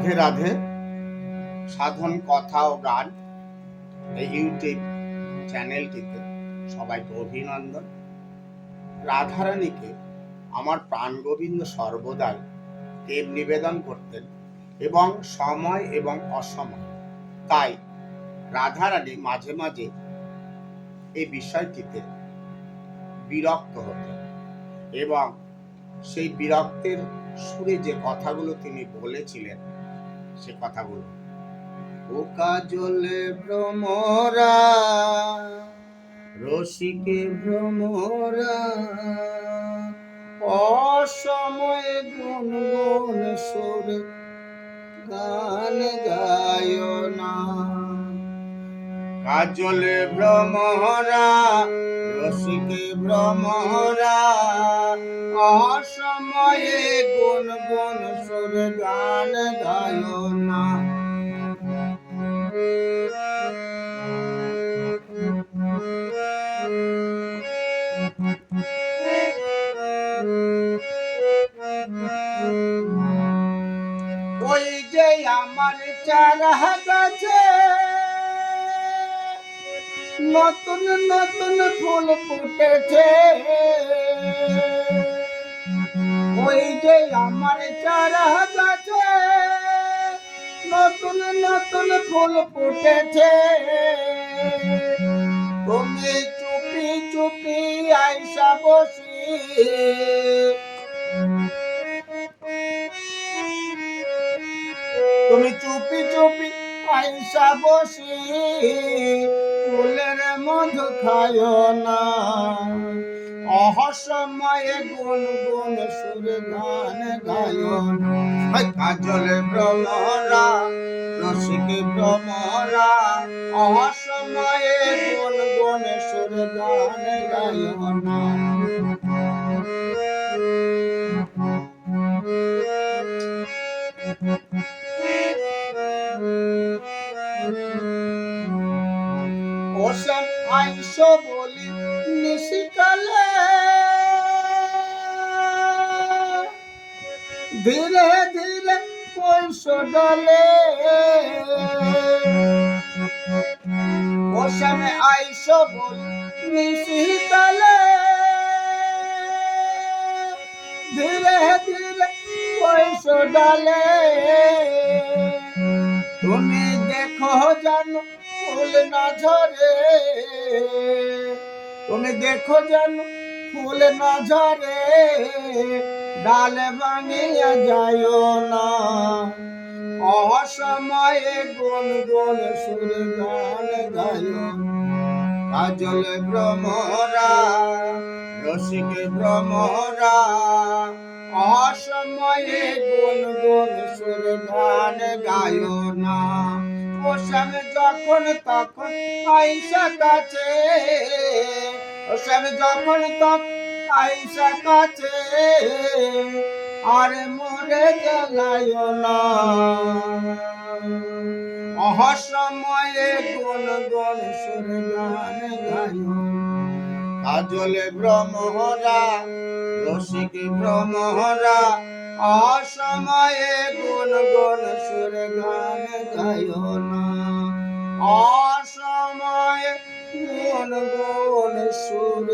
রাধে রাধে। সাধন, কথা ও গান এই ইউটিউব চ্যানেলটিতে সবাইকে অভিনন্দন। রাধারানীকে আমার প্রাণ গোবিন্দ সর্বদাই দেব নিবেদন করতেন এবং সময় এবং অসময়। তাই রাধারানী মাঝে মাঝে এই বিষয়টিতে বিরক্ত হতেন এবং সেই বিরক্তের সুরে যে কথাগুলো তিনি বলেছিলেন সে কথাগুলো ও কাজলে ভ্রমরা, রসিকে ভ্রমরা, অসময়ে গুন গুন সুরে গান গায় না। কাজলে ভ্রমরা, রসিকে ভ্রমরা, অসময়ে গুন গুন গায় না ওই যে আমার চারা গাছে নতুন নতুন ফুল ফুটেছে। ওই যে আমার চারা গাছে নতুন নতুন ফুল ফুটেছে। তুমি চুপি চুপি আইসা বসি। তুমি চুপি চুপি আইসা বসি। ফুলের মধু খায় না। অহসময়ে গুন গুন সুর গান গায় না। কাজলে ভ্রমরা রসিকে ভ্রমরা অহসময়ে গুন গুন সুর গান গায় না। নিশিকালে। ধীরে ধীরে পয়স ডালে ওসবে আইস বলি নিশিকালে। ধীরে ধীরে পয়স ডালে তুমি দেখো জানো ফুল না ঝরে। তুমি দেখো জানো ফুল না ঝরে ডালে ভাঙিয়া যায় না। অসময়ে গুন গুন সুর গান গায় কাজল ভ্রমরা, রসিক ভ্রমরা, অসময়ে গুন গুন সুর গান গায় না। ওসব যখন তখন আইসা কাছে ওসব যখন তখন আইসা কাছে, আর মরে জ্বালায় না। অহসময়ে গুন গুন সুর গান গায় কাজলে ভ্রমরা রসিক ভ্রমরা অসময়ে গুন গুন সুর গান গায় না। অসময়ে গুন গুন সুর